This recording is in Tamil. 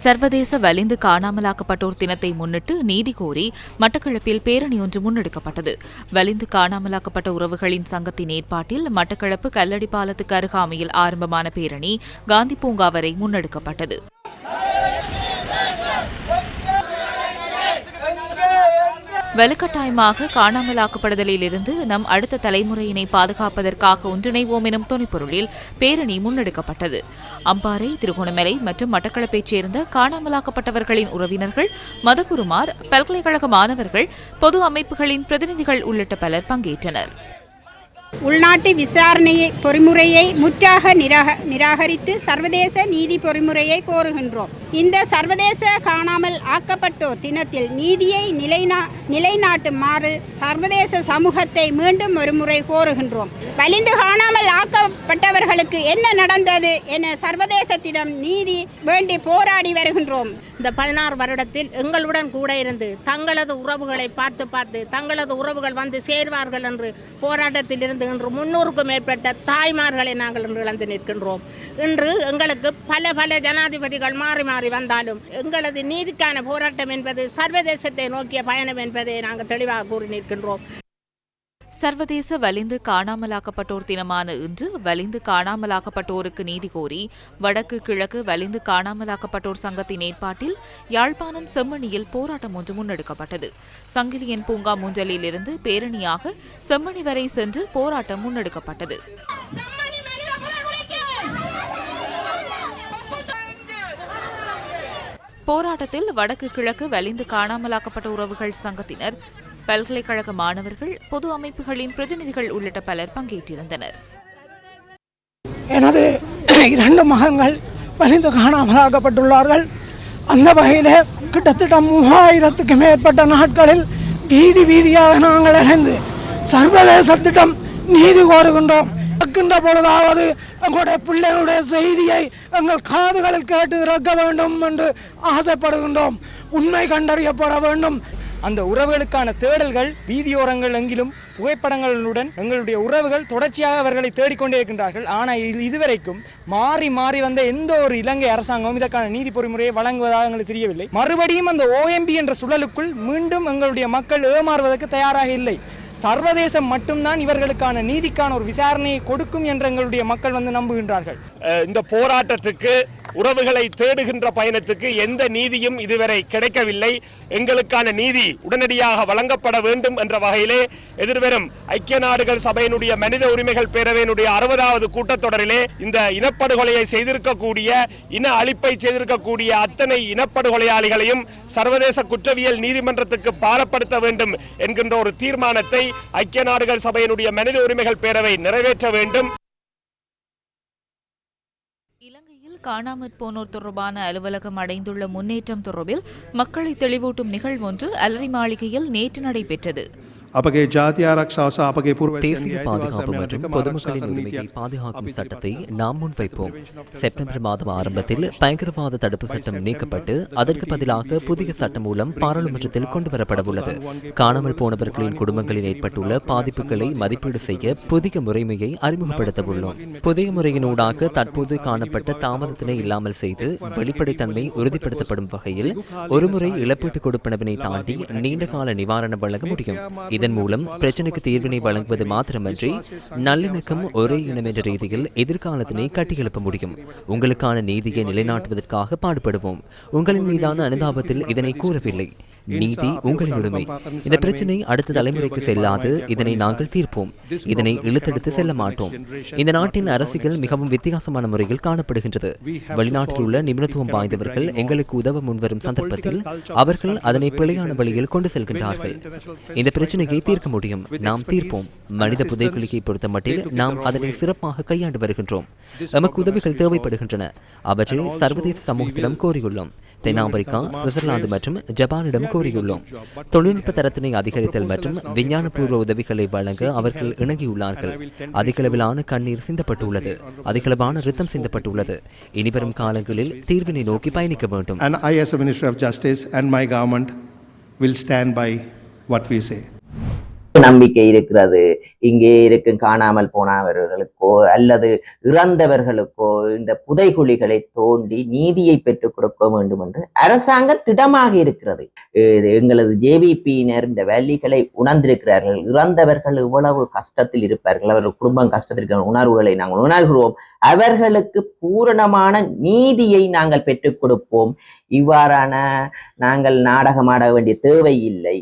சர்வதேச வலிந்து காணாமலாக்கப்பட்டோர் தினத்தை முன்னிட்டு நீதி கோரி மட்டக்களப்பில் பேரணி ஒன்று முன்னெடுக்கப்பட்டது. வலிந்து காணாமலாக்கப்பட்ட உறவுகளின் சங்கத்தின் ஏற்பாட்டில் மட்டக்களப்பு கல்லடி பாலத்துக்கு அருகாமையில் ஆரம்பமான பேரணி காந்தி பூங்கா வரை முன்னெடுக்கப்பட்டது. வலுக்கட்டாயமாக காணாமலாக்கப்படுதலில் இருந்து நம் அடுத்த தலைமுறையினை பாதுகாப்பதற்காக ஒன்றிணைவோம் எனும் துணைப்பொருளில் பேரணி முன்னெடுக்கப்பட்டது. அம்பாறை திருகோணமலை மற்றும் மட்டக்களப்பைச் சேர்ந்த காணாமலாக்கப்பட்டவர்களின் உறவினர்கள் மதகுருமார் பல்கலைக்கழக மாணவர்கள் பொது அமைப்புகளின் பிரதிநிதிகள் உள்ளிட்ட பலர் பங்கேற்றனர். உள்நாட்டு விசாரணையை பொறிமுறையை முற்றாக நிராக நிராகரித்து சர்வதேச நீதி பொறிமுறையை கோருகின்றோம். இந்த சர்வதேச காணாமல் ஆக்கப்பட்டோர் தினத்தில் நீதியை நிலைநா நிலைநாட்டுமாறு சர்வதேச சமூகத்தை மீண்டும் ஒருமுறை கோருகின்றோம். வலிந்து காணாமல் ஆக்கப்பட்டவர்களுக்கு என்ன நடந்தது என சர்வதேசத்திடம் நீதி வேண்டி போராடி வருகின்றோம். இந்த பதினாறு வருடத்தில் எங்களுடன் கூட இருந்து தங்களது உறவுகளை பார்த்து பார்த்து தங்களது உறவுகள் வந்து சேர்வார்கள் என்று போராட்டத்தில் இருந்து இன்று முன்னூறுக்கும் மேற்பட்ட தாய்மார்களை நாங்கள் இன்று இழந்து நிற்கின்றோம். இன்று எங்களுக்கு பல பல ஜனாதிபதிகள் மாறி மாறி வந்தாலும் எங்களது நீதிக்கான போராட்டம் என்பது சர்வதேசத்தை நோக்கிய பயணம் என்பதை நாங்கள் தெளிவாக கூறி நிற்கின்றோம். சர்வதேச வலிந்து காணாமலாக்கப்பட்டோர் தினமான இன்று வலிந்து காணாமலாக்கப்பட்டோருக்கு நீதி கோரி வடக்கு கிழக்கு வலிந்து காணாமலாக்கப்பட்டோர் சங்கத்தின் ஏற்பாட்டில் யாழ்ப்பாணம் செம்மணியில் போராட்டம் ஒன்று முன்னெடுக்கப்பட்டது. சங்கிலியன் பூங்கா மூஞ்சலில் இருந்து பேரணியாக செம்மணி வரை சென்று போராட்டம் முன்னெடுக்கப்பட்டது. போராட்டத்தில் வடக்கு கிழக்கு வலிந்து காணாமலாக்கப்பட்ட உறவுகள் சங்கத்தினர் பல்கலைக்கழக மாணவர்கள் பொது அமைப்புகளின் பிரதிநிதிகள் உள்ளிட்ட பலர் பங்கேற்றிருந்தனர். எனது இரண்டு மகன்கள் வலிந்து காணாமலாக்கப்பட்டுள்ளார்கள். அந்த வகையில் கிட்டத்தட்ட மூவாயிரத்துக்கு மேற்பட்ட நாட்களில் வீதி வீதியாக நாங்கள் அலைந்து சர்வதேசத்திடம் நீதி கோருகின்றோம். நடக்கின்ற பொழுதாவது எங்களுடைய பிள்ளைகளுடைய செய்தியை எங்கள் காதுகளில் கேட்டு இறக்க வேண்டும் என்று ஆசைப்படுகின்றோம். உண்மை கண்டறியப்பட வேண்டும். அந்த உறவுகளுக்கான தேடல்கள் வீதியோரங்கள் எங்கிலும் புகைப்படங்களுடன் எங்களுடைய உறவுகள் தொடர்ச்சியாக அவர்களை தேடிக்கொண்டே இருக்கின்றார்கள். ஆனால் இதுவரைக்கும் மாறி மாறி வந்த எந்த ஒரு இலங்கை அரசாங்கமும் இதற்கான நீதி பொறிமுறையை வழங்குவதாக எங்களுக்கு தெரியவில்லை. மறுபடியும் அந்த ஓஎம்பி என்ற சுழலுக்குள் மீண்டும் எங்களுடைய மக்கள் ஏமாறுவதற்கு தயாராக இல்லை. சர்வதேசம் மட்டும்தான் இவர்களுக்கான நீதிக்கான ஒரு விசாரணையை கொடுக்கும் என்று எங்களுடைய மக்கள் வந்து நம்புகின்றார்கள். இந்த போராட்டத்துக்கு உறவுகளை தேடுகின்ற பயணத்துக்கு எந்த நீதியும் இதுவரை கிடைக்கவில்லை. எங்களுக்கான நீதி உடனடியாக வழங்கப்பட வேண்டும் என்ற வகையிலே எதிர்வரும் ஐக்கிய நாடுகள் சபையினுடைய மனித உரிமைகள் பேரவையினுடைய அறுபதாவது கூட்டத்தொடரிலே இந்த இனப்படுகொலையை செய்திருக்கக்கூடிய இன அழிப்பை செய்திருக்கக்கூடிய அத்தனை இனப்படுகொலையாளிகளையும் சர்வதேச குற்றவியல் நீதிமன்றத்துக்கு பாரப்படுத்த வேண்டும் என்கின்ற ஒரு தீர்மானத்தை ஐக்கிய நாடுகள் சபையினுடைய மனித உரிமைகள் பேரவை நிறைவேற்ற வேண்டும். இலங்கையில் காணாமற் போனோர் தொடர்பான அலுவலகம் அடைந்துள்ள முன்னேற்றம் தொடர்பில் மக்களை தெளிவூட்டும் நிகழ்வொன்று அலரி மாளிகையில் நேற்று நடைபெற்றது. அப்பகே ஜாதி ஆரக்ஷாசா அப்பகே பூர்வ தேசிய பாதுகாப்பு மற்றும் பொதுமக்களின் உரிமையை பாதுகாக்கும் சட்டத்தை நாம் முன்வைப்போம் செப்டம்பர் மாதம் ஆரம்பத்தில் பயங்கரவாத தடுப்பு சட்டம் நீக்கப்பட்டு அதற்கு பதிலாக புதிய சட்டம் மூலம் பாராளுமன்றத்தில் கொண்டுவரப்பட உள்ளது காணாமல் போனவர்களின் குடும்பங்களில் ஏற்பட்டுள்ள பாதிப்புகளை மதிப்பீடு செய்ய புதிய முறைமையை அறிமுகப்படுத்த உள்ளோம் புதிய முறையினூடாக தற்போது காணப்பட்ட தாமதத்தினை இல்லாமல் செய்து வெளிப்படைத்தன்மை உறுதிப்படுத்தப்படும் வகையில் ஒருமுறை இழப்பீட்டு கொடுப்பனவினை தாண்டி நீண்டகால நிவாரணம் வழங்க முடியும் இதன் மூலம் பிரச்சினைக்கு தீர்வினை வழங்குவது மாத்திரமன்றி நல்லிணக்கம் ஒரே இனம் என்ற ரீதியில் எதிர்காலத்தினை கட்டியெழுப்ப முடியும். உங்களுக்கான நீதியை நிலைநாட்டுவதற்காக பாடுபடுவோம். உங்களின் மீதான அனுதாபத்தில் இதனை கூறவில்லை. நீதி உங்களின் உரிமை இந்த பிரச்சனை அடுத்த தலைமுறைக்கு செல்லாது. இதனை நாங்கள் தீர்ப்போம். இதனை இழுத்தெடுத்து செல்ல மாட்டோம் இந்த நாட்டின் அரசியல் மிகவும் வித்தியாசமான முறையில் காணப்படுகின்றது. வெளிநாட்டில் உள்ள நிபுணத்துவம் வாய்ந்தவர்கள் எங்களுக்கு உதவ முன்வரும் சந்தர்ப்பத்தில் அவர்கள் அதனை பிழையான வழியில் கொண்டு செல்கின்றார்கள். இந்த பிரச்சனையை தீர்க்க முடியும். நாம் தீர்ப்போம். மனித புதைக்குழியை பொறுத்தமட்டில் நாம் அதனை சிறப்பாக கையாண்டு வருகின்றோம். எமக்கு உதவிகள் தேவைப்படுகின்றன. அவற்றை சர்வதேச சமூகத்திடம் கோரியுள்ளோம். தென்னாப்பிரிக்கா சுவிட்சர்லாந்து மற்றும் ஜப்பானிடம் கோரியுள்ளோம் தொழில்நுட்ப தரத்தினை அதிகரித்தல் மற்றும் விஞ்ஞானபூர்வ உதவிகளை வழங்க அவர்கள் இணங்கியுள்ளார்கள். அதிகளவிலான கண்ணீர் சிந்தப்பட்டுள்ளது. அதிகளவான ரித்தம் சிந்தப்பட்டுள்ளது. இனிவரும் காலங்களில் தீர்வினை நோக்கி பயணிக்க வேண்டும். And I, as a Minister of Justice, and my government will stand by what we say. நம்பிக்கை இருக்கிறது. இங்கே இருக்கும் காணாமல் போனவர்களுக்கோ அல்லது இறந்தவர்களுக்கோ இந்த புதைகுழிகளை தோண்டி நீதியை பெற்றுக் கொடுக்க வேண்டும் என்று அரசாங்கம் திடமாக இருக்கிறது. எங்களது ஜேவிபியினர் இந்த வேலிகளை உணர்ந்திருக்கிறார்கள். இறந்தவர்கள் இவ்வளவு கஷ்டத்தில் இருப்பார்கள். அவர்கள் குடும்பம் கஷ்டத்தில் இருக்கிற உணர்வுகளை நாங்கள் உணர்கிறோம். அவர்களுக்கு பூரணமான நீதியை நாங்கள் பெற்றுக் கொடுப்போம். இவ்வாறான நாங்கள் நாடகமாட வேண்டிய தேவை இல்லை